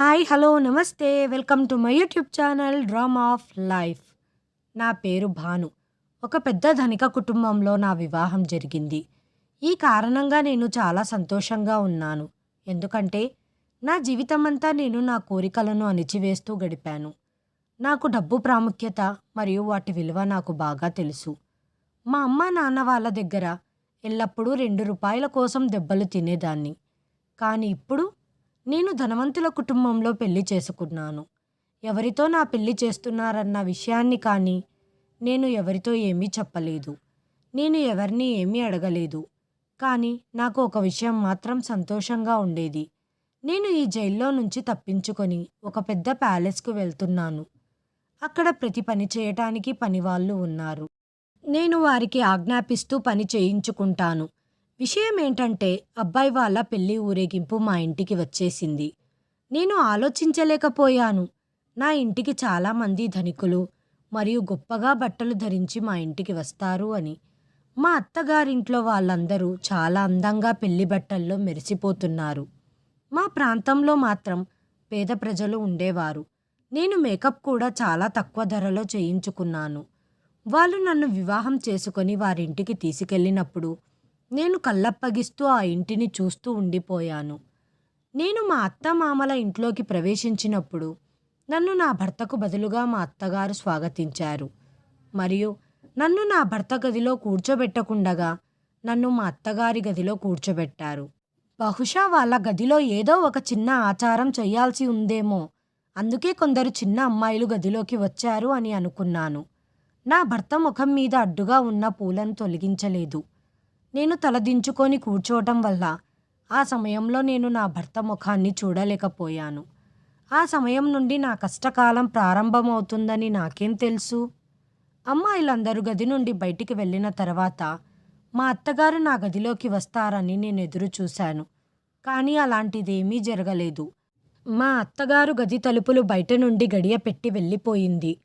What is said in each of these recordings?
Hi hello నమస్తే. Welcome to my YouTube channel drama of life. నా పేరు భాను. ఒక పెద్ద ధనిక కుటుంబంలో నా వివాహం జరిగింది. ఈ కారణంగా నేను చాలా సంతోషంగా ఉన్నాను. ఎందుకంటే నా జీవితమంతా నేను నా కోరికలను అణిచివేస్తూ గడిపాను. నాకు డబ్బు ప్రాముఖ్యత మరియు వాటి విలువ నాకు బాగా తెలుసు. మా అమ్మ నాన్న వాళ్ళ దగ్గర ఎల్లప్పుడూ రెండు రూపాయల కోసం దెబ్బలు తినేదాన్ని. కానీ ఇప్పుడు నేను ధనవంతుల కుటుంబంలో పెళ్ళి చేసుకున్నాను. ఎవరితో నా పెళ్ళి చేస్తున్నారన్న విషయాన్ని కానీ నేను ఎవరితో ఏమీ చెప్పలేదు. నేను ఎవరిని ఏమీ అడగలేదు. కానీ నాకు ఒక విషయం మాత్రం సంతోషంగా ఉండేది. నేను ఈ జైల్లో నుంచి తప్పించుకొని ఒక పెద్ద ప్యాలెస్కు వెళ్తున్నాను. అక్కడ ప్రతి పని చేయటానికి పనివాళ్ళు ఉన్నారు. నేను వారికి ఆజ్ఞాపిస్తూ పని చేయించుకుంటాను. విషయం ఏంటంటే అబ్బాయి వాళ్ళ పెళ్ళి ఊరేగింపు మా ఇంటికి వచ్చేసింది. నేను ఆలోచించలేకపోయాను. నా ఇంటికి చాలామంది ధనికులు మరియు గొప్పగా బట్టలు ధరించి మా ఇంటికి వస్తారు అని. మా అత్తగారింట్లో వాళ్ళందరూ చాలా అందంగా పెళ్ళి బట్టల్లో మెరిసిపోతున్నారు. మా ప్రాంతంలో మాత్రం పేద ప్రజలు ఉండేవారు. నేను మేకప్ కూడా చాలా తక్కువ ధరలో చేయించుకున్నాను. వాళ్ళు నన్ను వివాహం చేసుకొని వారింటికి తీసుకెళ్ళినప్పుడు నేను కళ్ళప్పగిస్తూ ఆ ఇంటిని చూస్తూ ఉండిపోయాను. నేను మా అత్త మామల ఇంట్లోకి ప్రవేశించినప్పుడు నన్ను నా భర్తకు బదులుగా మా అత్తగారు స్వాగతించారు. మరియు నన్ను నా భర్త గదిలో కూర్చోబెట్టకుండగా నన్ను మా అత్తగారి గదిలో కూర్చోబెట్టారు. బహుశా వాళ్ళ గదిలో ఏదో ఒక చిన్న ఆచారం చేయాల్సి ఉందేమో అందుకే కొందరు చిన్న అమ్మాయిలు గదిలోకి వచ్చారు అని అనుకున్నాను. నా భర్త ముఖం మీద అడ్డుగా ఉన్న పూలను తొలగించలేదు. నేను తలదించుకొని కూర్చోవటం వల్ల ఆ సమయంలో నేను నా భర్త ముఖాన్ని చూడలేకపోయాను. ఆ సమయం నుండి నా కష్టకాలం ప్రారంభమవుతుందని నాకేం తెలుసు? అమ్మాయిలందరూ గది నుండి బయటికి వెళ్ళిన తర్వాత మా అత్తగారు నా గదిలోకి వస్తారని నేను ఎదురు చూశాను. కానీ అలాంటిదేమీ జరగలేదు. మా అత్తగారు గది తలుపులు బయట నుండి గడియ పెట్టి వెళ్ళిపోయింది.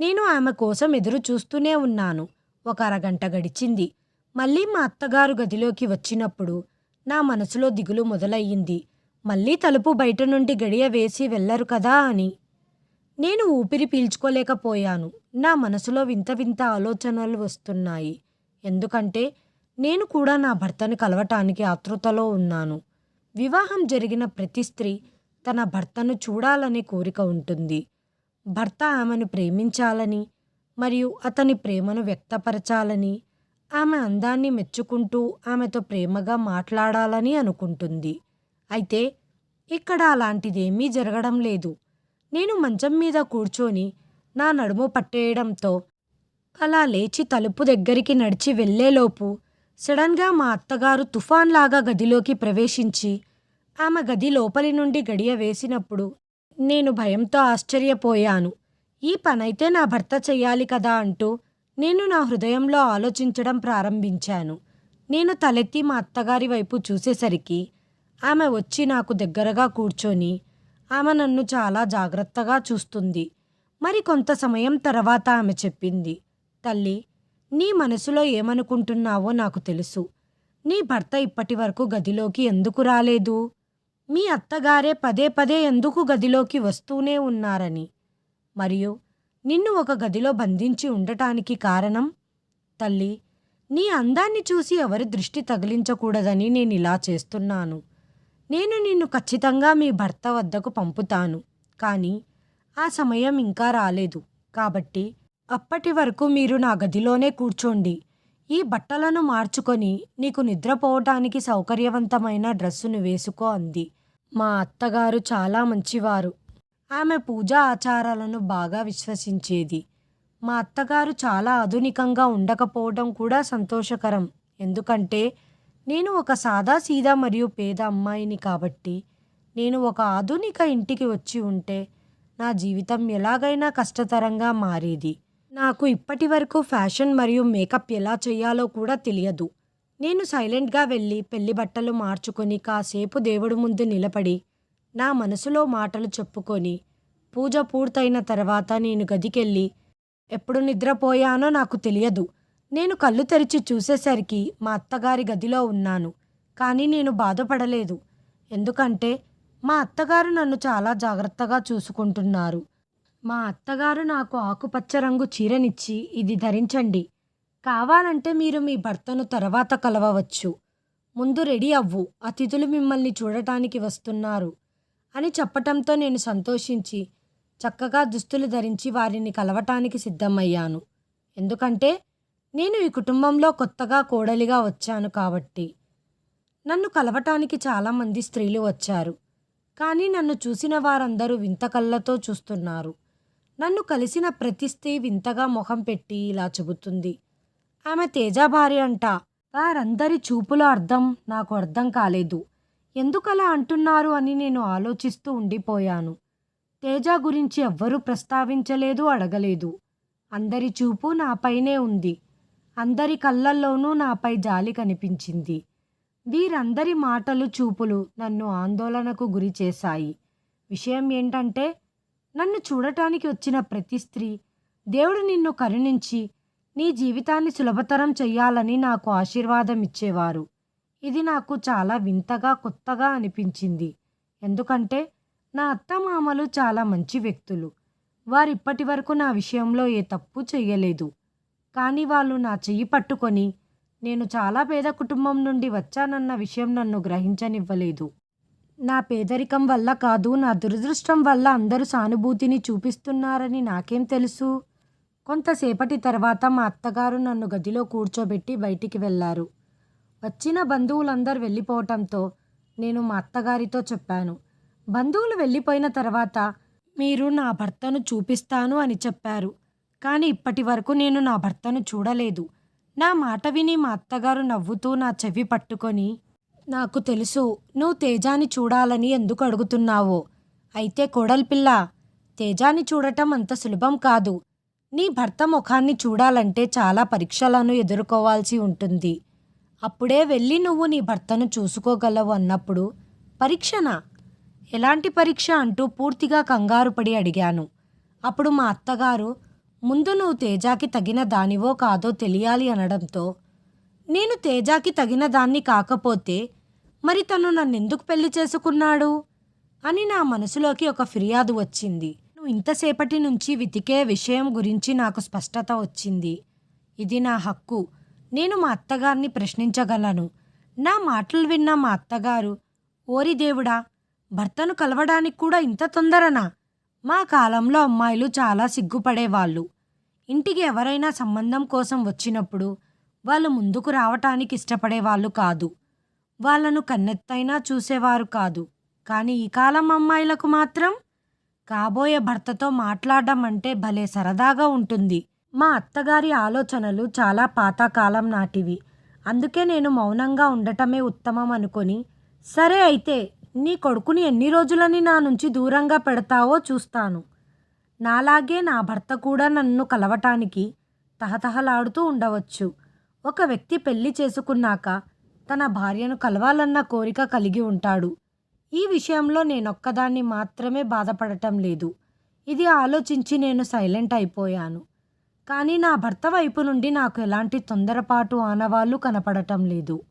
నేను ఆమె కోసం ఎదురు చూస్తూనే ఉన్నాను. ఒక అరగంట గడిచింది. మళ్ళీ మా అత్తగారు గదిలోకి వచ్చినప్పుడు నా మనసులో దిగులు మొదలయ్యింది. మళ్ళీ తలుపు బయట నుండి గడియ వేసి వెళ్ళరు కదా అని. నేను ఊపిరి పీల్చుకోలేకపోయాను. నా మనసులో వింత వింత ఆలోచనలు వస్తున్నాయి. ఎందుకంటే నేను కూడా నా భర్తను కలవటానికి ఆతృతలో ఉన్నాను. వివాహం జరిగిన ప్రతి స్త్రీ తన భర్తను చూడాలనే కోరిక ఉంటుంది. భర్త ఆమెను ప్రేమించాలని మరియు అతని ప్రేమను వ్యక్తపరచాలని ఆమె అందాన్ని మెచ్చుకుంటూ ఆమెతో ప్రేమగా మాట్లాడాలని అనుకుంటుంది. అయితే ఇక్కడ అలాంటిదేమీ జరగడం లేదు. నేను మంచం మీద కూర్చొని నా నడుము పట్టేయడంతో అలా లేచి తలుపు దగ్గరికి నడిచి వెళ్ళేలోపు సడన్గా మా అత్తగారు తుఫాన్లాగా గదిలోకి ప్రవేశించి ఆమె గది లోపలి నుండి గడియ వేసినప్పుడు నేను భయంతో ఆశ్చర్యపోయాను. ఈ పనైతే నా భర్త చెయ్యాలి కదా అంటూ నేను నా హృదయంలో ఆలోచించడం ప్రారంభించాను. నేను తలెత్తి మా అత్తగారి వైపు చూసేసరికి ఆమె వచ్చి నాకు దగ్గరగా కూర్చొని ఆమె నన్ను చాలా జాగ్రత్తగా చూస్తుంది. మరి కొంత సమయం తర్వాత ఆమె చెప్పింది తల్లి నీ మనసులో ఏమనుకుంటున్నావో నాకు తెలుసు. నీ భర్త ఇప్పటి వరకు గదిలోకి ఎందుకు రాలేదు? మీ అత్తగారే పదే పదే ఎందుకు గదిలోకి వస్తూనే ఉన్నారని. మరియు నిన్ను ఒక గదిలో బంధించి ఉండటానికి కారణం? తల్లి నీ అందాన్ని చూసి ఎవరి దృష్టి తగిలించకూడదని నేను ఇలా చేస్తున్నాను. నేను నిన్ను ఖచ్చితంగా మీ భర్త వద్దకు పంపుతాను. కానీ ఆ సమయం ఇంకా రాలేదు. కాబట్టి అప్పటి వరకు మీరు నా గదిలోనే కూర్చోండి. ఈ బట్టలను మార్చుకొని నీకు నిద్రపోవటానికి సౌకర్యవంతమైన డ్రెస్సును వేసుకో అంది. మా అత్తగారు చాలా మంచివారు. ఆమె పూజా ఆచారాలను బాగా విశ్వసించేది. మా అత్తగారు చాలా ఆధునికంగా ఉండకపోవడం కూడా సంతోషకరం. ఎందుకంటే నేను ఒక సాదా సీదా మరియు పేద అమ్మాయిని కాబట్టి నేను ఒక ఆధునిక ఇంటికి వచ్చి ఉంటే నా జీవితం ఎలాగైనా కష్టతరంగా మారేది. నాకు ఇప్పటి వరకు ఫ్యాషన్ మరియు మేకప్ ఎలా చేయాలో కూడా తెలియదు. నేను సైలెంట్గా వెళ్ళి పెళ్ళి బట్టలు మార్చుకొని కాసేపు దేవుడి ముందు నిలబడి నా మనసులో మాటలు చెప్పుకొని పూజ పూర్తయిన తర్వాత నేను గదికెళ్ళి ఎప్పుడు నిద్రపోయానో నాకు తెలియదు. నేను కళ్ళు తెరిచి చూసేసరికి మా అత్తగారి గదిలో ఉన్నాను. కానీ నేను బాధపడలేదు. ఎందుకంటే మా అత్తగారు నన్ను చాలా జాగ్రత్తగా చూసుకుంటున్నారు. మా అత్తగారు నాకు ఆకుపచ్చ రంగు చీరనిచ్చి ఇది ధరించండి. కావాలంటే మీరు మీ భర్తను తర్వాత కలవవచ్చు. ముందు రెడీ అవ్వు. అతిథులు మిమ్మల్ని చూడటానికి వస్తున్నారు. అని చెప్పటంతో నేను సంతోషించి చక్కగా దుస్తులు ధరించి వారిని కలవటానికి సిద్ధమయ్యాను. ఎందుకంటే నేను ఈ కుటుంబంలో కొత్తగా కోడలిగా వచ్చాను కాబట్టి. నన్ను కలవటానికి చాలామంది స్త్రీలు వచ్చారు. కానీ నన్ను చూసిన వారందరూ వింత కళ్ళతో చూస్తున్నారు. నన్ను కలిసిన ప్రతి స్త్రీ వింతగా మొహం పెట్టి ఇలా చెబుతుంది. ఆమె తేజ భార్య అంట. వారందరి చూపుల అర్థం నాకు అర్థం కాలేదు. ఎందుకలా అంటున్నారు అని నేను ఆలోచిస్తూ ఉండిపోయాను. తేజ గురించి ఎవ్వరూ ప్రస్తావించలేదు అడగలేదు. అందరి చూపు నాపైనే ఉంది. అందరి కళ్ళల్లోనూ నాపై జాలి కనిపించింది. వీరందరి మాటలు చూపులు నన్ను ఆందోళనకు గురి చేశాయి. విషయం ఏంటంటే నన్ను చూడటానికి వచ్చిన ప్రతి స్త్రీ దేవుడు నిన్ను కరుణించి నీ జీవితాన్ని సులభతరం చెయ్యాలని నాకు ఆశీర్వాదం ఇచ్చేవారు ఇది నాకు చాలా వింతగా కొత్తగా అనిపించింది. ఎందుకంటే నా అత్తమామలు చాలా మంచి వ్యక్తులు. వారిప్పటి వరకు నా విషయంలో ఏ తప్పు చేయలేదు కానీ వాళ్ళు నా చెయ్యి పట్టుకొని నేను చాలా పేద కుటుంబం నుండి వచ్చానన్న విషయం నన్ను గ్రహించనివ్వలేదు. నా పేదరికం వల్ల కాదు నా దురదృష్టం వల్ల అందరూ సానుభూతిని చూపిస్తున్నారని నాకేం తెలుసు? కొంతసేపటి తర్వాత మా అత్తగారు నన్ను గదిలో కూర్చోబెట్టి బయటికి వెళ్ళారు. వచ్చిన బంధువులందరూ వెళ్ళిపోవటంతో నేను మా అత్తగారితో చెప్పాను. బంధువులు వెళ్ళిపోయిన తర్వాత మీరు నా భర్తను చూపిస్తాను అని చెప్పారు. కానీ ఇప్పటి వరకు నేను నా భర్తను చూడలేదు. నా మాట విని మా అత్తగారు నవ్వుతూ నా చెవి పట్టుకొని నాకు తెలుసు నువ్వు తేజాని చూడాలని ఎందుకు అడుగుతున్నావో? అయితే కోడల్పిల్ల తేజాని చూడటం అంత సులభం కాదు. నీ భర్త ముఖాన్ని చూడాలంటే చాలా పరీక్షలను ఎదుర్కోవాల్సి ఉంటుంది. అప్పుడే వెళ్ళి నువ్వు నీ భర్తను చూసుకోగలవు అన్నప్పుడు పరీక్షనా? ఎలాంటి పరీక్ష? అంటూ పూర్తిగా కంగారు పడి అడిగాను. అప్పుడు మా అత్తగారు ముందు నువ్వు తేజాకి తగిన దానివో కాదో తెలియాలి అనడంతో నేను తేజాకి తగిన దాన్ని కాకపోతే మరి తను నన్నెందుకు పెళ్ళి చేసుకున్నాడు? అని నా మనసులోకి ఒక ఫిర్యాదు వచ్చింది. నువ్వు ఇంతసేపటి నుంచి వెతికే విషయం గురించి నాకు స్పష్టత వచ్చింది. ఇది నా హక్కు. నేను మా అత్తగారిని ప్రశ్నించగలను. నా మాటలు విన్న మా అత్తగారు ఓరి దేవుడా భర్తను కలవడానికి కూడా ఇంత తొందరనా? మా కాలంలో అమ్మాయిలు చాలా సిగ్గుపడేవాళ్ళు. ఇంటికి ఎవరైనా సంబంధం కోసం వచ్చినప్పుడు వాళ్ళు ముందుకు రావటానికి ఇష్టపడేవాళ్ళు కాదు. వాళ్ళను కన్నెత్తైనా చూసేవారు కాదు. కానీ ఈ కాలం అమ్మాయిలకు మాత్రం కాబోయే భర్తతో మాట్లాడడం అంటే భలే సరదాగా ఉంటుంది. మా అత్తగారి ఆలోచనలు చాలా పాతకాలం నాటివి. అందుకే నేను మౌనంగా ఉండటమే ఉత్తమం అనుకొని సరే అయితే నీ కొడుకుని ఎన్ని రోజులని నా నుంచి దూరంగా పెడతావో చూస్తాను. నాలాగే నా భర్త కూడా నన్ను కలవటానికి తహతహలాడుతూ ఉండవచ్చు. ఒక వ్యక్తి పెళ్ళి చేసుకున్నాక తన భార్యను కలవాలన్న కోరిక కలిగి ఉంటాడు. ఈ విషయంలో నేనొక్కదాన్ని మాత్రమే బాధపడటం లేదు. ఇది ఆలోచించి నేను సైలెంట్ అయిపోయాను. కానీ నా భర్త వైపు నుండి నాకు ఎలాంటి తొందరపాటు ఆనవాళ్ళు కనపడటం లేదు.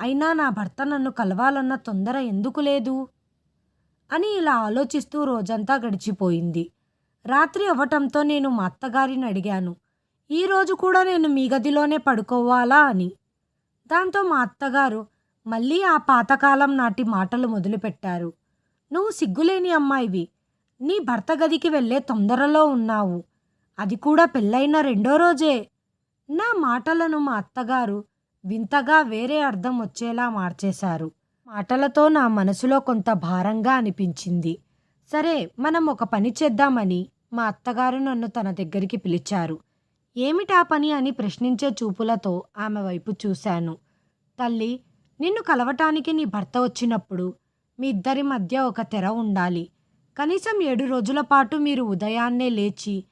అయినా నా భర్త నన్ను కలవాలన్న తొందర ఎందుకు లేదు? అని ఇలా ఆలోచిస్తూ రోజంతా గడిచిపోయింది. రాత్రి అవ్వటంతో నేను మా అత్తగారిని అడిగాను. ఈరోజు కూడా నేను మీ గదిలోనే పడుకోవాలా అని. దాంతో మా అత్తగారు మళ్ళీ ఆ పాతకాలం నాటి మాటలు మొదలుపెట్టారు. నువ్వు సిగ్గులేని అమ్మాయివి. నీ భర్త గదికి వెళ్ళే తొందరలో ఉన్నావు. అది కూడా పెళ్ళైన రెండో రోజే. నా మాటలను మా అత్తగారు వింతగా వేరే అర్థం వచ్చేలా మార్చేశారు. మాటలతో నా మనసులో కొంత భారంగా అనిపించింది. సరే మనం ఒక పని చేద్దామని మా అత్తగారు నన్ను తన దగ్గరికి పిలిచారు. ఏమిటా పని అని ప్రశ్నించే చూపులతో ఆమె వైపు చూశాను. తల్లి నిన్ను కలవటానికి నీ భర్త వచ్చినప్పుడు మీ ఇద్దరి మధ్య ఒక తెర ఉండాలి. కనీసం ఏడు రోజుల పాటు మీరు ఉదయాన్నే లేచి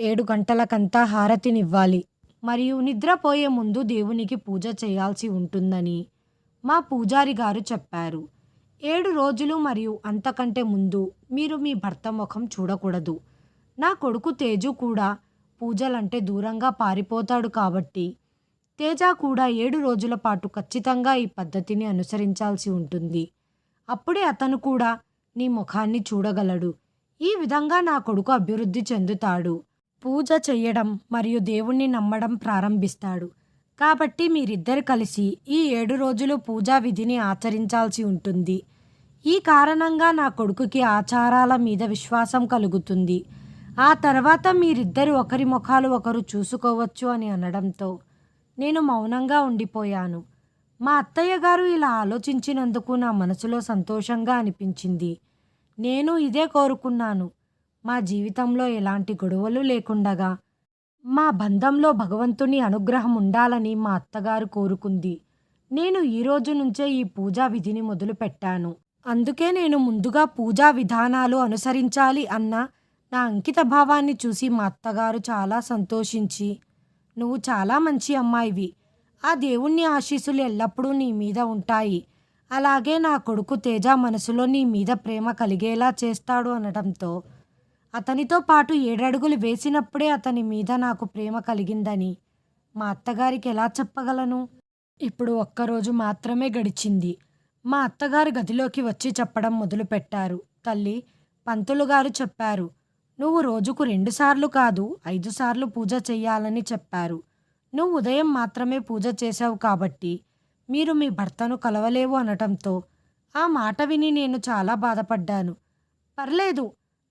ఏడు గంటలకంతా హారతినివ్వాలి. మరియు నిద్రపోయే ముందు దేవునికి పూజ చేయాల్సి ఉంటుందని మా పూజారి గారు చెప్పారు. ఏడు రోజులు మరియు అంతకంటే ముందు మీరు మీ భర్త ముఖం చూడకూడదు. నా కొడుకు తేజు కూడా పూజలంటే దూరంగా పారిపోతాడు కాబట్టి తేజ కూడా ఏడు రోజుల పాటు ఖచ్చితంగా ఈ పద్ధతిని అనుసరించాల్సి ఉంటుంది. అప్పుడే అతను కూడా నీ ముఖాన్ని చూడగలడు. ఈ విధంగా నా కొడుకు అభివృద్ధి చెందుతాడు. పూజ చేయడం మరియు దేవుణ్ణి నమ్మడం ప్రారంభిస్తాడు. కాబట్టి మీరిద్దరు కలిసి ఈ ఏడు రోజులు పూజా విధిని ఆచరించాల్సి ఉంటుంది. ఈ కారణంగా నా కొడుకుకి ఆచారాల మీద విశ్వాసం కలుగుతుంది. ఆ తర్వాత మీరిద్దరు ఒకరి ముఖాలు ఒకరు చూసుకోవచ్చు అని అనడంతో నేను మౌనంగా ఉండిపోయాను. మా అత్తయ్య గారు ఇలా ఆలోచించినందుకు నా మనసులో సంతోషంగా అనిపించింది. నేను ఇదే కోరుకున్నాను. మా జీవితంలో ఎలాంటి గొడవలు లేకుండగా మా బంధంలో భగవంతుని అనుగ్రహం ఉండాలని మా అత్తగారు కోరుకుంది. నేను ఈ రోజు నుంచే ఈ పూజా విధిని మొదలుపెట్టాను. అందుకే నేను ముందుగా పూజా విధానాలు అనుసరించాలి అన్న నా అంకిత భావాన్ని చూసి మా అత్తగారు చాలా సంతోషించి నువ్వు చాలా మంచి అమ్మాయివి. ఆ దేవుణ్ణి ఆశీస్సులు ఎల్లప్పుడూ నీ మీద ఉంటాయి. అలాగే నా కొడుకు తేజ మనసులో నీ మీద ప్రేమ కలిగేలా చేస్తాడు అనడంతో అతనితో పాటు ఏడడుగులు వేసినప్పుడే అతని మీద నాకు ప్రేమ కలిగిందని మా అత్తగారికి ఎలా చెప్పగలను? ఇప్పుడు ఒక్కరోజు మాత్రమే గడిచింది. మా అత్తగారు గదిలోకి వచ్చి చెప్పడం మొదలుపెట్టారు. తల్లి పంతులు గారు చెప్పారు నువ్వు రోజుకు రెండుసార్లు కాదు ఐదు సార్లు పూజ చేయాలని చెప్పారు. నువ్వు ఉదయం మాత్రమే పూజ చేశావు కాబట్టి మీరు మీ భర్తను కలవలేవు అనటంతో ఆ మాట విని నేను చాలా బాధపడ్డాను. పర్లేదు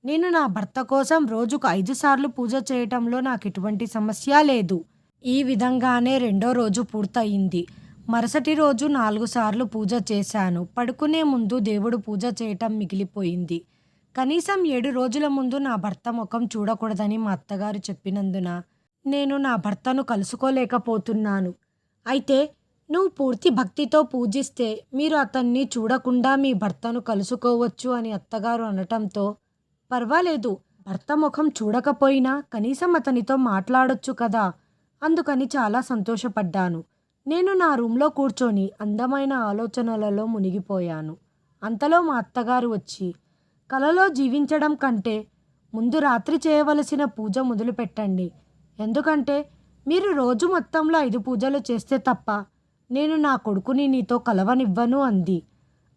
నేను నా భర్త కోసం రోజుకు ఐదు సార్లు పూజ చేయటంలో నాకు ఎటువంటి సమస్య లేదు. ఈ విధంగానే రెండో రోజు పూర్తయింది. మరుసటి రోజు నాలుగు సార్లు పూజ చేశాను. పడుకునే ముందు దేవుడు పూజ చేయటం మిగిలిపోయింది. కనీసం ఏడు రోజుల ముందు నా భర్త ముఖం చూడకూడదని మా అత్తగారు చెప్పినందున నేను నా భర్తను కలుసుకోలేకపోతున్నాను. అయితే నువ్వు పూర్తి భక్తితో పూజిస్తే మీరు అతన్ని చూడకుండా మీ భర్తను కలుసుకోవచ్చు అని అత్తగారు అనటంతో పర్వాలేదు భర్త ముఖం చూడకపోయినా కనీసం అతనితో మాట్లాడొచ్చు కదా. అందుకని చాలా సంతోషపడ్డాను. నేను నా రూమ్లో కూర్చొని అందమైన ఆలోచనలలో మునిగిపోయాను. అంతలో మా అత్తగారు వచ్చి కలలో జీవించడం కంటే ముందు రాత్రి చేయవలసిన పూజ మొదలుపెట్టండి. ఎందుకంటే మీరు రోజు మొత్తంలో ఐదు పూజలు చేస్తే తప్ప నేను నా కొడుకుని నీతో కలవనివ్వను అంది.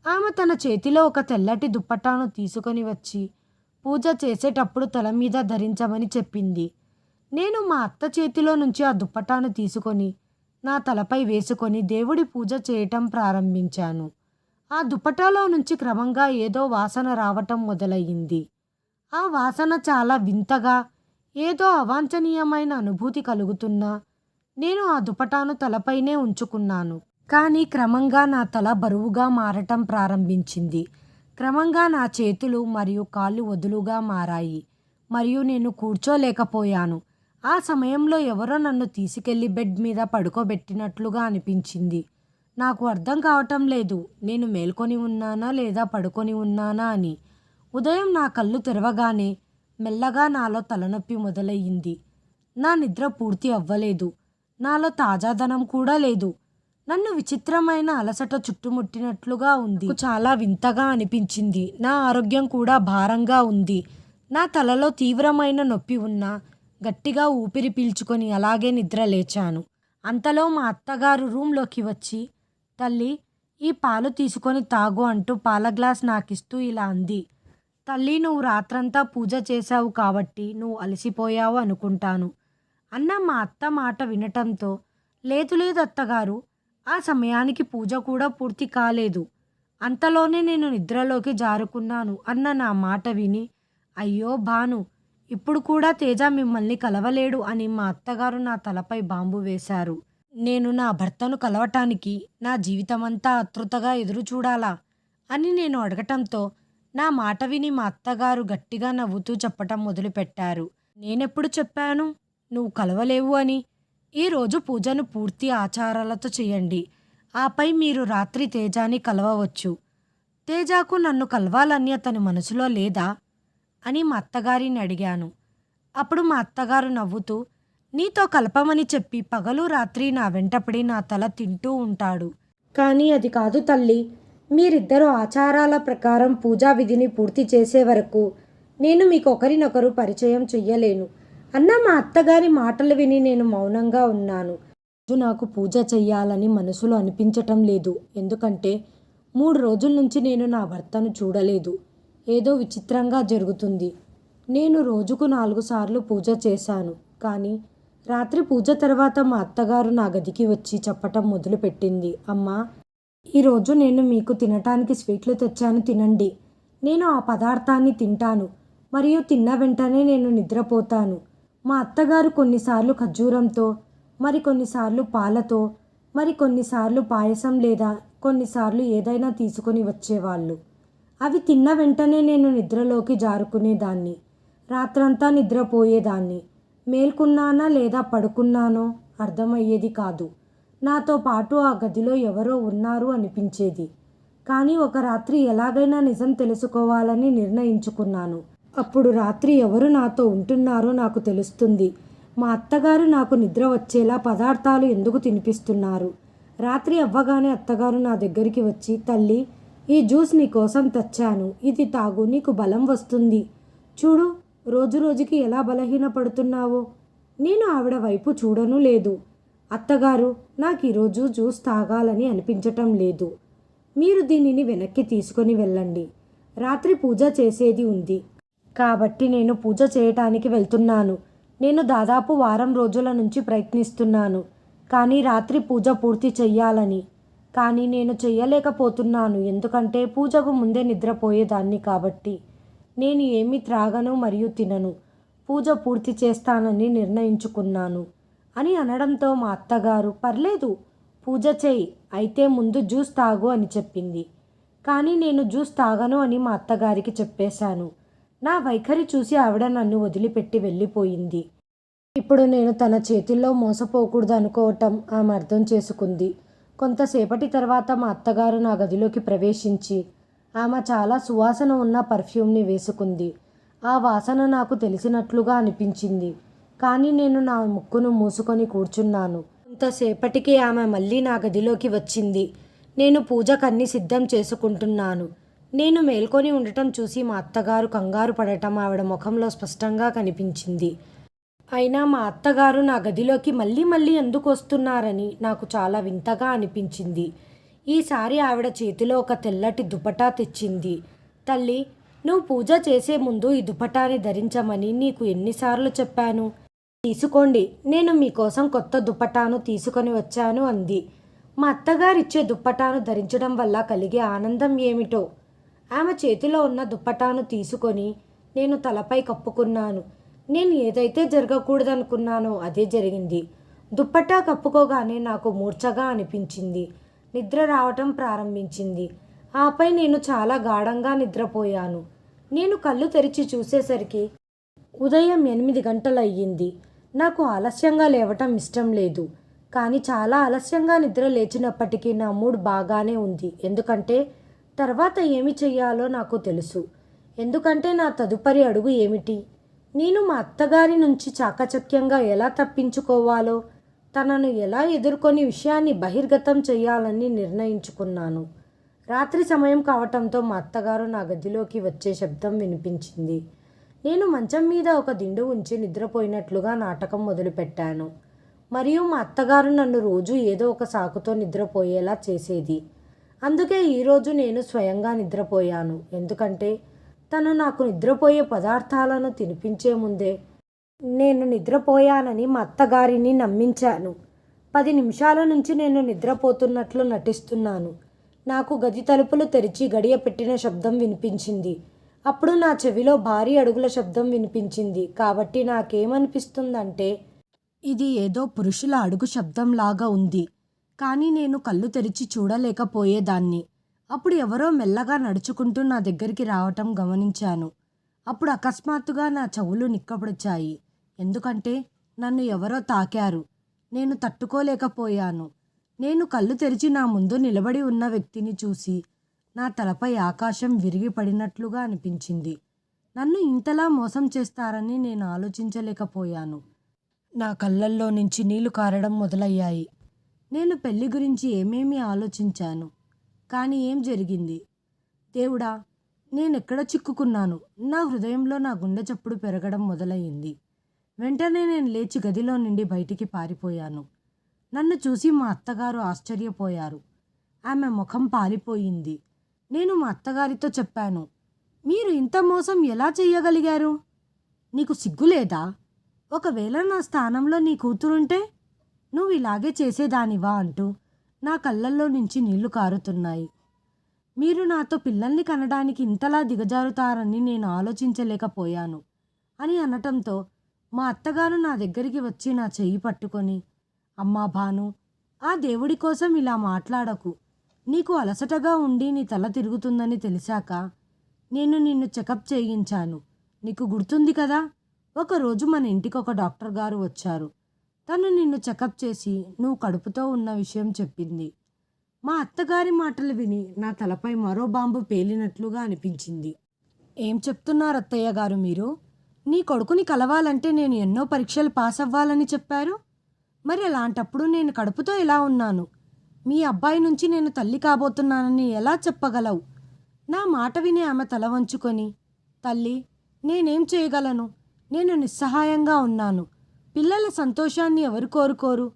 ఆమె తన చేతిలో ఒక తెల్లటి దుప్పటాను తీసుకొని వచ్చి పూజ చేసేటప్పుడు తల మీద ధరించమని చెప్పింది. నేను మా అత్త చేతిలో నుంచి ఆ దుప్పటాను తీసుకొని నా తలపై వేసుకొని దేవుడి పూజ చేయటం ప్రారంభించాను. ఆ దుప్పటాలో నుంచి క్రమంగా ఏదో వాసన రావటం మొదలయ్యింది. ఆ వాసన చాలా వింతగా ఏదో అవాంఛనీయమైన అనుభూతి కలుగుతున్నా నేను ఆ దుపటాను తలపైనే ఉంచుకున్నాను. కానీ క్రమంగా నా తల బరువుగా మారటం ప్రారంభించింది. క్రమంగా నా చేతులు మరియు కాళ్ళు వదులుగా మారాయి. మరియు నేను కూర్చోలేకపోయాను. ఆ సమయంలో ఎవరో నన్ను తీసుకెళ్ళి బెడ్ మీద పడుకోబెట్టినట్లుగా అనిపించింది. నాకు అర్థం కావటం లేదు. నేను మేల్కొని ఉన్నానా లేదా పడుకొని ఉన్నానా అని. ఉదయం నా కళ్ళు తెరవగానే మెల్లగా నాలో తలనొప్పి మొదలయ్యింది. నా నిద్ర పూర్తి అవ్వలేదు. నాలో తాజాదనం కూడా లేదు. నన్ను విచిత్రమైన అలసట చుట్టుముట్టినట్లుగా ఉంది. చాలా వింతగా అనిపించింది. నా ఆరోగ్యం కూడా భారంగా ఉంది. నా తలలో తీవ్రమైన నొప్పి ఉన్నా గట్టిగా ఊపిరి పీల్చుకొని అలాగే నిద్ర లేచాను. అంతలో మా అత్తగారు రూమ్లోకి వచ్చి తల్లి ఈ పాలు తీసుకొని తాగు అంటూ పాల గ్లాస్ నాకిస్తూ ఇలా అంది. తల్లి నువ్వు రాత్రంతా పూజ చేశావు కాబట్టి నువ్వు అలసిపోయావు అనుకుంటాను అన్న మా అత్త మాట వినటంతో లేదు లేదు అత్తగారు ఆ సమయానికి పూజ కూడా పూర్తి కాలేదు. అంతలోనే నేను నిద్రలోకి జారుకున్నాను అన్న నా మాట విని అయ్యో భాను ఇప్పుడు కూడా తేజ మిమ్మల్ని కలవలేడు అని మా అత్తగారు నా తలపై బాంబు వేశారు. నేను నా భర్తను కలవటానికి నా జీవితమంతా అతృతగా ఎదురు చూడాలా అని నేను అడగటంతో నా మాట విని మా అత్తగారు గట్టిగా నవ్వుతూ చెప్పటం మొదలుపెట్టారు. నేనెప్పుడు చెప్పాను? నువ్వు కలవలేవు అని ఈరోజు పూజను పూర్తి ఆచారాలతో చేయండి. ఆపై మీరు రాత్రి తేజాని కలవవచ్చు. తేజాకు నన్ను కలవాలని అతని మనసులో లేదా? అని మా అత్తగారిని అడిగాను. అప్పుడు మా అత్తగారు నవ్వుతూ నీతో కలపమని చెప్పి పగలు రాత్రి నా వెంటపడి నా తల తింటూ ఉంటాడు. కానీ అది కాదు తల్లి. మీరిద్దరూ ఆచారాల ప్రకారం పూజా విధిని పూర్తి చేసే వరకు నేను మీకు ఒకరినొకరు పరిచయం చెయ్యలేను. అన్న మా అత్తగారి మాటలు విని నేను మౌనంగా ఉన్నాను. రోజు నాకు పూజ చెయ్యాలని మనసులో అనిపించటం లేదు. ఎందుకంటే మూడు రోజుల నుంచి నేను నా భర్తను చూడలేదు. ఏదో విచిత్రంగా జరుగుతుంది. నేను రోజుకు నాలుగు సార్లు పూజ చేశాను. కానీ రాత్రి పూజ తర్వాత మా అత్తగారు నా గదికి వచ్చి చెప్పటం మొదలుపెట్టింది. అమ్మా ఈరోజు నేను మీకు తినటానికి స్వీట్లు తెచ్చాను తినండి. నేను ఆ పదార్థాన్ని తింటాను. మరియు తిన్న వెంటనే నేను నిద్రపోతాను. మా అత్తగారు కొన్నిసార్లు ఖర్జూరంతో మరికొన్నిసార్లు పాలతో మరి కొన్నిసార్లు పాయసం లేదా కొన్నిసార్లు ఏదైనా తీసుకొని వచ్చేవాళ్ళు. అవి తిన్న వెంటనే నేను నిద్రలోకి జారుకునేదాన్ని. రాత్రంతా నిద్రపోయేదాన్ని. మేల్కున్నానా లేదా పడుకున్నానో అర్థమయ్యేది కాదు. నాతో పాటు ఆ గదిలో ఎవరో ఉన్నారు అనిపించేది. కానీ ఒక రాత్రి ఎలాగైనా నిజం తెలుసుకోవాలని నిర్ణయించుకున్నాను. అప్పుడు రాత్రి ఎవరు నాతో ఉంటున్నారో నాకు తెలుస్తుంది. మా అత్తగారు నాకు నిద్ర వచ్చేలా పదార్థాలు ఎందుకు తినిపిస్తున్నారు? రాత్రి అవ్వగానే అత్తగారు నా దగ్గరికి వచ్చి తల్లి ఈ జ్యూస్ నీ కోసం తెచ్చాను. ఇది తాగు నీకు బలం వస్తుంది. చూడు రోజు రోజుకి ఎలా బలహీనపడుతున్నావో నేను ఆవిడ వైపు చూడను లేదు. అత్తగారు నాకు ఈరోజు జ్యూస్ తాగాలని అనిపించటం లేదు. మీరు దీనిని వెనక్కి తీసుకొని వెళ్ళండి. రాత్రి పూజ చేసేది ఉంది. కాబట్టి నేను పూజ చేయటానికి వెళ్తున్నాను. నేను దాదాపు వారం రోజుల నుంచి ప్రయత్నిస్తున్నాను. కానీ రాత్రి పూజ పూర్తి చెయ్యాలని. కానీ నేను చెయ్యలేకపోతున్నాను. ఎందుకంటే పూజకు ముందే నిద్రపోయేదాన్ని కాబట్టి. నేను ఏమి త్రాగను మరియు తినను. పూజ పూర్తి చేస్తానని నిర్ణయించుకున్నాను అని అనడంతో మా అత్తగారు పర్లేదు పూజ చేయి. అయితే ముందు జ్యూస్ తాగు అని చెప్పింది. కానీ నేను జ్యూస్ తాగను అని మా అత్తగారికి చెప్పేశాను. నా వైఖరి చూసి ఆవిడ నన్ను వదిలిపెట్టి వెళ్ళిపోయింది. ఇప్పుడు నేను తన చేతిల్లో మోసపోకూడదు అనుకోవటం ఆమె అర్థం చేసుకుంది. కొంతసేపటి తర్వాత మా అత్తగారు నా గదిలోకి ప్రవేశించి ఆమె చాలా సువాసన ఉన్న పర్ఫ్యూమ్ని వేసుకుంది. ఆ వాసన నాకు తెలిసినట్లుగా అనిపించింది. కానీ నేను నా ముక్కును మూసుకొని కూర్చున్నాను. కొంతసేపటికి ఆమె మళ్ళీ నా గదిలోకి వచ్చింది. నేను పూజకన్నీ సిద్ధం చేసుకుంటున్నాను. నేను మేల్కొని ఉండటం చూసి మా అత్తగారు కంగారు పడటం ఆవిడ ముఖంలో స్పష్టంగా కనిపించింది. అయినా మా అత్తగారు నా గదిలోకి మళ్ళీ మళ్ళీ ఎందుకు వస్తున్నారని నాకు చాలా వింతగా అనిపించింది. ఈసారి ఆవిడ చేతిలో ఒక తెల్లటి దుపటా తెచ్చింది. తల్లి నువ్వు పూజ చేసే ముందు ఈ దుపటాని ధరించమని నీకు ఎన్నిసార్లు చెప్పాను. తీసుకోండి నేను మీకోసం కొత్త దుప్పటాను తీసుకొని వచ్చాను అంది. మా అత్తగారిచ్చే దుప్పటాను ధరించడం వల్ల కలిగే ఆనందం ఏమిటో ఆమె చేతిలో ఉన్న దుప్పటాను తీసుకొని నేను తలపై కప్పుకున్నాను. నేను ఏదైతే జరగకూడదనుకున్నానో అదే జరిగింది. దుప్పట్టా కప్పుకోగానే నాకు మూర్ఛగా అనిపించింది. నిద్ర రావటం ప్రారంభించింది. ఆపై నేను చాలా గాఢంగా నిద్రపోయాను. నేను కళ్ళు తెరిచి చూసేసరికి ఉదయం ఎనిమిది గంటలయ్యింది. నాకు ఆలస్యంగా లేవటం ఇష్టం లేదు. కానీ చాలా ఆలస్యంగా నిద్ర లేచినప్పటికీ నా మూడ్ బాగానే ఉంది. ఎందుకంటే తర్వాత ఏమి చెయ్యాలో నాకు తెలుసు. ఎందుకంటే నా తదుపరి అడుగు ఏమిటి? నేను మా అత్తగారి నుంచి చాకచక్యంగా ఎలా తప్పించుకోవాలో తనను ఎలా ఎదుర్కొని విషయాన్ని బహిర్గతం చేయాలని నిర్ణయించుకున్నాను. రాత్రి సమయం కావటంతో మా అత్తగారు నా గదిలోకి వచ్చే శబ్దం వినిపించింది. నేను మంచం మీద ఒక దిండు ఉంచి నిద్రపోయినట్లుగా నాటకం మొదలుపెట్టాను. మరియు మా అత్తగారు నన్ను రోజు ఏదో ఒక సాకుతో నిద్రపోయేలా చేసేది. అందుకే ఈరోజు నేను స్వయంగా నిద్రపోయాను. ఎందుకంటే తను నాకు నిద్రపోయే పదార్థాలను తినిపించే ముందే నేను నిద్రపోయానని మా అత్తగారిని నమ్మించాను. పది నిమిషాల నుంచి నేను నిద్రపోతున్నట్లు నటిస్తున్నాను. నాకు గది తలుపులు తెరిచి గడియ పెట్టిన శబ్దం వినిపించింది. అప్పుడు నా చెవిలో భారీ అడుగుల శబ్దం వినిపించింది. కాబట్టి నాకేమనిపిస్తుందంటే ఇది ఏదో పురుషుల అడుగు శబ్దంలాగా ఉంది. కానీ నేను కళ్ళు తెరిచి చూడలేకపోయేదాన్ని. అప్పుడు ఎవరో మెల్లగా నడుచుకుంటూ నా దగ్గరికి రావటం గమనించాను. అప్పుడు అకస్మాత్తుగా నా చెవులు నిక్కపడిచాయి ఎందుకంటే నన్ను ఎవరో తాకారు. నేను తట్టుకోలేకపోయాను. నేను కళ్ళు తెరిచి నా ముందు నిలబడి ఉన్న వ్యక్తిని చూసి నా తలపై ఆకాశం విరిగి పడినట్లుగా అనిపించింది. నన్ను ఇంతలా మోసం చేస్తారని నేను ఆలోచించలేకపోయాను. నా కళ్ళల్లో నుంచి నీళ్ళు కారడం మొదలయ్యాయి. నేను పెళ్ళి గురించి ఏమేమి ఆలోచించాను? కానీ ఏం జరిగింది? దేవుడా నేనెక్కడ చిక్కుకున్నాను? నా హృదయంలో నా గుండె చప్పుడు పెరగడం మొదలయ్యింది వెంటనే నేను లేచి గదిలో నుండి బయటికి పారిపోయాను. నన్ను చూసి మా అత్తగారు ఆశ్చర్యపోయారు. ఆమె ముఖం పాలిపోయింది. నేను మా అత్తగారితో చెప్పాను మీరు ఇంత మోసం ఎలా చెయ్యగలిగారు? నీకు సిగ్గులేదా? ఒకవేళ నా స్థానంలో నీ కూతురుంటే నువ్వు ఇలాగే చేసేదానివా అంటూ నా కళ్ళల్లో నుంచి నీళ్ళు కారుతున్నాయి. మీరు నాతో పిల్లల్ని కనడానికి ఇంతలా దిగజారుతారని నేను ఆలోచించలేకపోయాను అని అనటంతో మా అత్తగారు నా దగ్గరికి వచ్చి నా చెయ్యి పట్టుకొని అమ్మా భాను ఆ దేవుడి కోసం ఇలా మాట్లాడకు. నీకు అలసటగా ఉండి నీ తల తిరుగుతుందని తెలిసాక నేను నిన్ను చెకప్ చేయించాను. నీకు గుర్తుంది కదా? ఒకరోజు మన ఇంటికి ఒక డాక్టర్ గారు వచ్చారు. తను నిన్ను చెకప్ చేసి నువ్వు కడుపుతో ఉన్న విషయం చెప్పింది. మా అత్తగారి మాటలు విని నా తలపై మరో బాంబు పేలినట్లుగా అనిపించింది. ఏం చెప్తున్నారు అత్తయ్య గారు మీరు? నీ కొడుకుని కలవాలంటే నేను ఎన్నో పరీక్షలు పాస్ అవ్వాలని చెప్పారు. మరి అలాంటప్పుడు నేను కడుపుతో ఎలా ఉన్నాను. మీ అబ్బాయి నుంచి నేను తల్లి కాబోతున్నానని ఎలా చెప్పగలవు? నా మాట విని ఆమె తల వంచుకొని తల్లి నేనేం చేయగలను? నేను నిస్సహాయంగా ఉన్నాను. పిల్లల సంతోషాన్ని ఎవరు కోరుకోరు?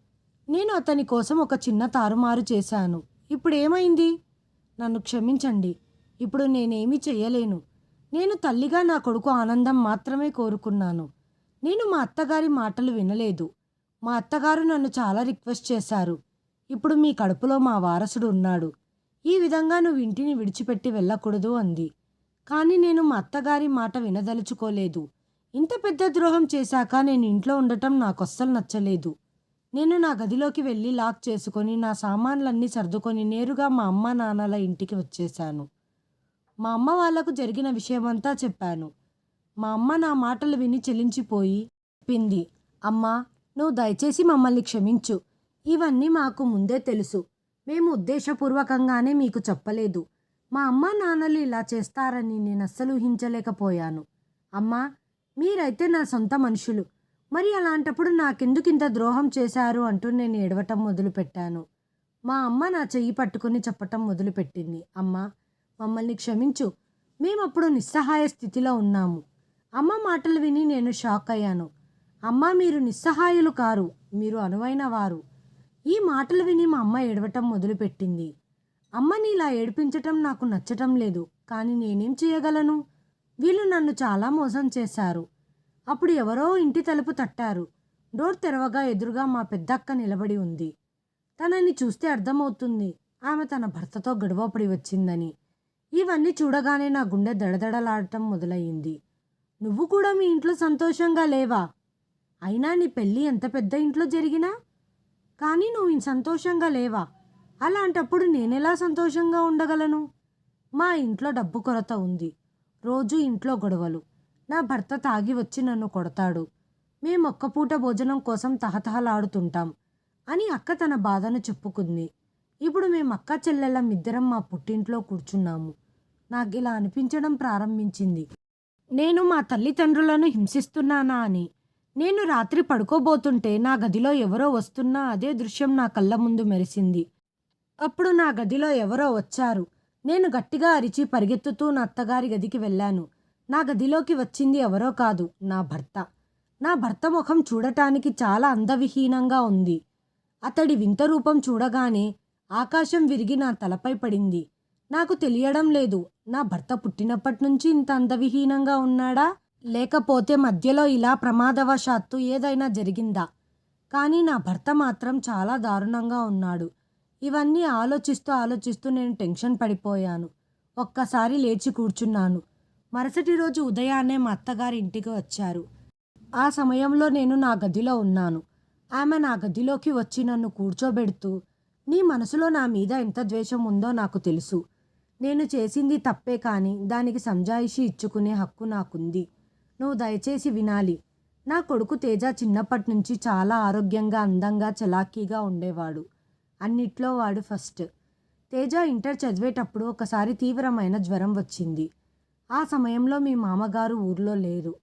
నేను అతని కోసం ఒక చిన్న తారుమారు చేశాను. ఇప్పుడు ఏమైంది నన్ను క్షమించండి. ఇప్పుడు నేనేమీ చేయలేను నేను తల్లిగా నా కొడుకు ఆనందం మాత్రమే కోరుకున్నాను. నేను మా అత్తగారి మాటలు వినలేదు. మా అత్తగారు నన్ను చాలా రిక్వెస్ట్ చేశారు. ఇప్పుడు మీ కడుపులో మా వారసుడు ఉన్నాడు. ఈ విధంగా నువ్వు ఇంటిని విడిచిపెట్టి వెళ్ళకూడదు అంది. కానీ నేను మా అత్తగారి మాట వినదలుచుకోలేదు. ఇంత పెద్ద ద్రోహం చేశాక నేను ఇంట్లో ఉండటం నాకు అస్సలు నచ్చలేదు. నేను నా గదిలోకి వెళ్ళి లాక్ చేసుకొని నా సామాన్లన్నీ సర్దుకొని నేరుగా మా అమ్మ నాన్నల ఇంటికి వచ్చేశాను. మా అమ్మ వాళ్ళకు జరిగిన విషయమంతా చెప్పాను. మా అమ్మ నా మాటలు విని చెలించిపోయి చెప్పింది అమ్మా నువ్వు దయచేసి మమ్మల్ని క్షమించు. ఇవన్నీ మాకు ముందే తెలుసు. మేము ఉద్దేశపూర్వకంగానే మీకు చెప్పలేదు. మా అమ్మ నాన్నలు ఇలా చేస్తారని నేను అస్సలు ఊహించలేకపోయాను. అమ్మా మీరైతే నా సొంత మనుషులు. మరి అలాంటప్పుడు నాకెందుకు ఇంత ద్రోహం చేశారు అంటూ నేను ఏడవటం మొదలుపెట్టాను. మా అమ్మ నా చెయ్యి పట్టుకుని చెప్పటం మొదలుపెట్టింది. అమ్మ మమ్మల్ని క్షమించు. మేమప్పుడు నిస్సహాయ స్థితిలో ఉన్నాము. అమ్మ మాటలు విని నేను షాక్ అయ్యాను. అమ్మ మీరు నిస్సహాయులు కారు. మీరు అనువైన వారు. ఈ మాటలు విని మా అమ్మ ఏడవటం మొదలుపెట్టింది. అమ్మని ఇలా ఏడిపించటం నాకు నచ్చటం లేదు. కానీ నేనేం చేయగలను? వీళ్ళు నన్ను చాలా మోసం చేశారు. అప్పుడు ఎవరో ఇంటి తలుపు తట్టారు. డోర్ తెరవగా ఎదురుగా మా పెద్దక్క నిలబడి ఉంది. తనని చూస్తే అర్థమవుతుంది ఆమె తన భర్తతో గొడవపడి వచ్చిందని. ఇవన్నీ చూడగానే నా గుండె దడదడలాడటం మొదలయ్యింది. నువ్వు కూడా మీ ఇంట్లో సంతోషంగా లేవా? అయినా నీ పెళ్ళి ఎంత పెద్ద ఇంట్లో జరిగినా? కానీ నువ్వు ఇంత సంతోషంగా లేవా? అలాంటప్పుడు నేనెలా సంతోషంగా ఉండగలను? మా ఇంట్లో డబ్బు కొరత ఉంది. రోజు ఇంట్లో గొడవలు. నా భర్త తాగి వచ్చి నన్ను కొడతాడు. మేము ఒక్కపూట భోజనం కోసం తహతహలాడుతుంటాం అని అక్క తన బాధను చెప్పుకుంది. ఇప్పుడు మేము అక్క చెల్లెళ్ళం ఇద్దరం మా పుట్టింట్లో కూర్చున్నాము. నాకు ఇలా అనిపించడం ప్రారంభించింది. నేను మా తల్లిదండ్రులను హింసిస్తున్నానా అని. నేను రాత్రి పడుకోబోతుంటే నా గదిలో ఎవరో వస్తున్నా అదే దృశ్యం నా కళ్ళ ముందు మెరిసింది. అప్పుడు నా గదిలో ఎవరో వచ్చారు. నేను గట్టిగా అరిచి పరిగెత్తుతూ నా అత్తగారి గదికి వెళ్ళాను. నా గదిలోకి వచ్చింది ఎవరో కాదు నా భర్త. నా భర్త ముఖం చూడటానికి చాలా అందవిహీనంగా ఉంది. అతడి వింత రూపం చూడగానే ఆకాశం విరిగి నా తలపై పడింది. నాకు తెలియడం లేదు నా భర్త పుట్టినప్పటి నుంచి ఇంత అందవిహీనంగా ఉన్నాడా? లేకపోతే మధ్యలో ఇలా ప్రమాదవశాత్తు ఏదైనా జరిగిందా? కానీ నా భర్త మాత్రం చాలా దారుణంగా ఉన్నాడు. ఇవన్నీ ఆలోచిస్తూ ఆలోచిస్తూ నేను టెన్షన్ పడిపోయాను. ఒక్కసారి లేచి కూర్చున్నాను. మరుసటి రోజు ఉదయాన్నే మా అత్తగారి ఇంటికి వచ్చారు. ఆ సమయంలో నేను నా గదిలో ఉన్నాను. ఆమె నా గదిలోకి వచ్చి నన్ను కూర్చోబెడుతూ నీ మనసులో నా మీద ఎంత ద్వేషం ఉందో నాకు తెలుసు. నేను చేసింది తప్పే కానీ దానికి సంజాయిషి ఇచ్చుకునే హక్కు నాకుంది. నువ్వు దయచేసి వినాలి. నా కొడుకు తేజ చిన్నప్పటి నుంచి చాలా ఆరోగ్యంగా అందంగా చలాకీగా ఉండేవాడు. అన్నిట్లో వాడు ఫస్ట్. తేజ ఇంటర్ చదివేటప్పుడు ఒకసారి తీవ్రమైన జ్వరం వచ్చింది. ఆ సమయంలో మీ మామగారు ఊర్లో లేరు.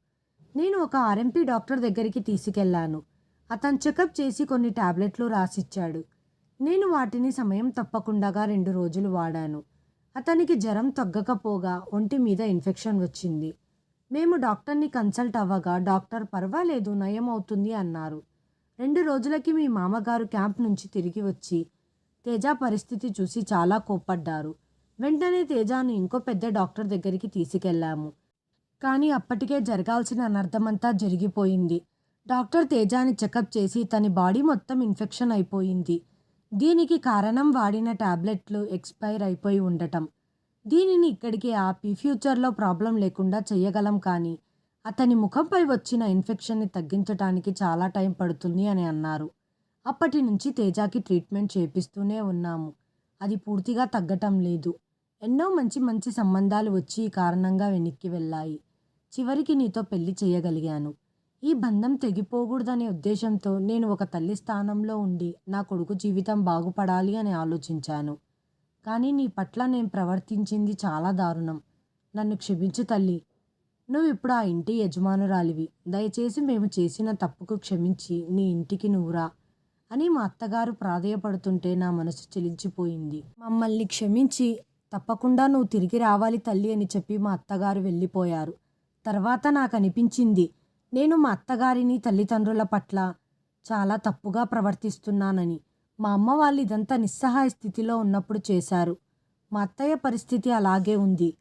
నేను ఒక ఆర్ఎంపీ డాక్టర్ దగ్గరికి తీసుకెళ్ళాను. అతను చెకప్ చేసి కొన్ని టాబ్లెట్లు రాసిచ్చాడు. నేను వాటిని సమయం తప్పకుండా రెండు రోజులు వాడాను. అతనికి జ్వరం తగ్గకపోగా ఒంటి మీద ఇన్ఫెక్షన్ వచ్చింది. మేము డాక్టర్ని కన్సల్ట్ అవ్వగా డాక్టర్ పర్వాలేదు నయం అవుతుంది అన్నారు. రెండు రోజులకి మీ మామగారు క్యాంప్ నుంచి తిరిగి వచ్చి తేజ పరిస్థితి చూసి చాలా కోప్పడ్డారు. వెంటనే తేజాను ఇంకో పెద్ద డాక్టర్ దగ్గరికి తీసుకెళ్ళాము. కానీ అప్పటికే జరగాల్సిన అనర్థమంతా జరిగిపోయింది. డాక్టర్ తేజాని చెకప్ చేసి తన బాడీ మొత్తం ఇన్ఫెక్షన్ అయిపోయింది. దీనికి కారణం వాడిన టాబ్లెట్లు ఎక్స్పైర్ అయిపోయి ఉండటం. దీనిని ఇక్కడికి ఆపి ఫ్యూచర్లో ప్రాబ్లం లేకుండా చేయగలం కానీ అతని ముఖంపై వచ్చిన ఇన్ఫెక్షన్ని తగ్గించటానికి చాలా టైం పడుతుంది అని అన్నారు. అప్పటి నుంచి తేజాకి ట్రీట్మెంట్ చేపిస్తూనే ఉన్నాము. అది పూర్తిగా తగ్గటం లేదు. ఎన్నో మంచి మంచి సంబంధాలు వచ్చి ఈ కారణంగా వెనక్కి వెళ్ళాయి. చివరికి నీతో పెళ్ళి చేయగలిగాను. ఈ బంధం తెగిపోకూడదనే ఉద్దేశంతో నేను ఒక తల్లి స్థానంలో ఉండి నా కొడుకు జీవితం బాగుపడాలి అని ఆలోచించాను. కానీ నీ పట్ల నేను ప్రవర్తించింది చాలా దారుణం. నన్ను క్షమించు తల్లి నువ్వు ఇప్పుడు ఆ ఇంటి యజమానురాలివి. దయచేసి మేము చేసిన తప్పుకు క్షమించి నీ ఇంటికి నువ్వురా అని మా అత్తగారు ప్రాధేయపడుతుంటే నా మనసు చెలించిపోయింది. మమ్మల్ని క్షమించి తప్పకుండా నువ్వు తిరిగి రావాలి తల్లి అని చెప్పి మా అత్తగారు వెళ్ళిపోయారు. తర్వాత నాకు అనిపించింది నేను మా అత్తగారిని తల్లిదండ్రుల పట్ల చాలా తప్పుగా ప్రవర్తిస్తున్నానని. మా అమ్మ వాళ్ళు ఇదంతా నిస్సహాయ స్థితిలో ఉన్నప్పుడు చేశారు. మా అత్తయ్య పరిస్థితి అలాగే ఉంది.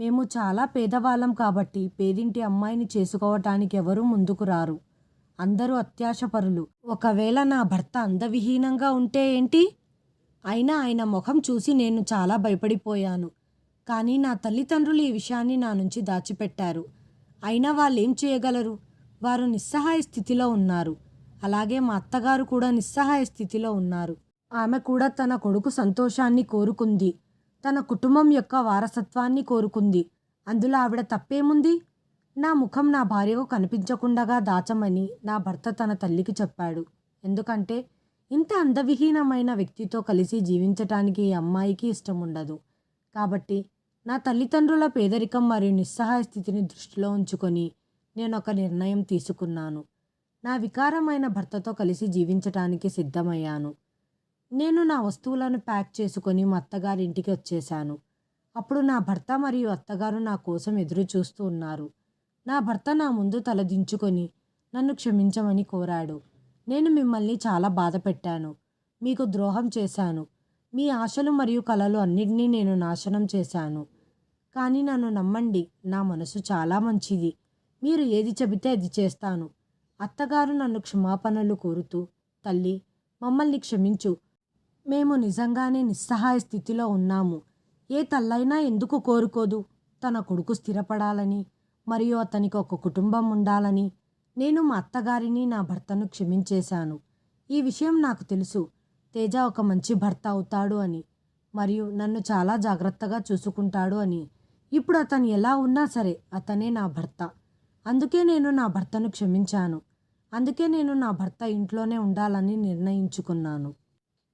మేము చాలా పేదవాళ్ళం కాబట్టి పేదింటి అమ్మాయిని చేసుకోవటానికి ఎవరూ ముందుకు రారు. అందరూ అత్యాశపరులు. ఒకవేళ నా భర్త అందవిహీనంగా ఉంటే ఏంటి? అయినా ఆయన ముఖం చూసి నేను చాలా భయపడిపోయాను. కానీ నా తల్లిదండ్రులు ఈ విషయాన్ని నా నుంచి దాచిపెట్టారు. అయినా వాళ్ళు ఏం చేయగలరు? వారు నిస్సహాయ స్థితిలో ఉన్నారు. అలాగే మా అత్తగారు కూడా నిస్సహాయ స్థితిలో ఉన్నారు. ఆమె కూడా తన కొడుకు సంతోషాన్ని కోరుకుంది. తన కుటుంబం యొక్క వారసత్వాన్ని కోరుకుంది. అందులో ఆవిడ తప్పేముంది? నా ముఖం నా భార్యకు కనిపించకుండగా దాచమని నా భర్త తన తల్లికి చెప్పాడు. ఎందుకంటే ఇంత అందవిహీనమైన వ్యక్తితో కలిసి జీవించటానికి ఈ అమ్మాయికి ఇష్టం ఉండదు కాబట్టి నా తల్లిదండ్రుల పేదరికం మరియు నిస్సహాయ స్థితిని దృష్టిలో ఉంచుకొని నేను ఒక నిర్ణయం తీసుకున్నాను. నా వికారమైన భర్తతో కలిసి జీవించటానికి సిద్ధమయ్యాను. నేను నా వస్తువులను ప్యాక్ చేసుకొని మా అత్తగారింటికి వచ్చేశాను. అప్పుడు నా భర్త మరియు అత్తగారు నా కోసం ఎదురు చూస్తూ ఉన్నారు. నా భర్త నా ముందు తలదించుకొని నన్ను క్షమించమని కోరాడు. నేను మిమ్మల్ని చాలా బాధ పెట్టాను. మీకు ద్రోహం చేశాను. మీ ఆశలు మరియు కలలు అన్నిటినీ నేను నాశనం చేశాను. కానీ నన్ను నమ్మండి నా మనసు చాలా మంచిది. మీరు ఏది చెబితే అది చేస్తాను. అత్తగారు నన్ను క్షమాపణలు కోరుతూ తల్లి మమ్మల్ని క్షమించు. మేము నిజంగానే నిస్సహాయ స్థితిలో ఉన్నాము. ఏ తల్లైనా ఎందుకు కోరుకోదు? తన కొడుకు స్థిరపడాలని మరియు అతనికి ఒక కుటుంబం ఉండాలని నేను మా అత్తగారిని నా భర్తను క్షమించేశాను. ఈ విషయం నాకు తెలుసు. తేజ ఒక మంచి భర్త అవుతాడు అని మరియు నన్ను చాలా జాగ్రత్తగా చూసుకుంటాడు అని. ఇప్పుడు అతను ఎలా ఉన్నా సరే అతనే నా భర్త. అందుకే నేను నా భర్తను క్షమించాను. అందుకే నేను నా భర్త ఇంట్లోనే ఉండాలని నిర్ణయించుకున్నాను.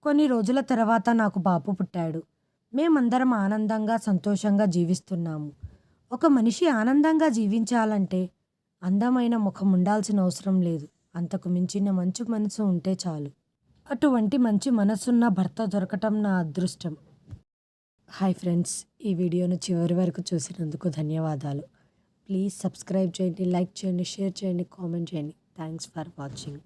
కొన్ని రోజుల తర్వాత నాకు బాబు పుట్టాడు. మేమందరం ఆనందంగా సంతోషంగా జీవిస్తున్నాము. ఒక మనిషి ఆనందంగా జీవించాలంటే అందమైన ముఖం ఉండాల్సిన అవసరం లేదు. అంతకు మించిన మంచి మనసు ఉంటే చాలు. అటువంటి మంచి మనసున్న భర్త దొరకటం నా అదృష్టం. హాయ్ ఫ్రెండ్స్ ఈ వీడియోను చివరి వరకు చూసినందుకు ధన్యవాదాలు. ప్లీజ్ సబ్స్క్రైబ్ చేయండి లైక్ చేయండి షేర్ చేయండి కామెంట్ చేయండి. Thanks for watching.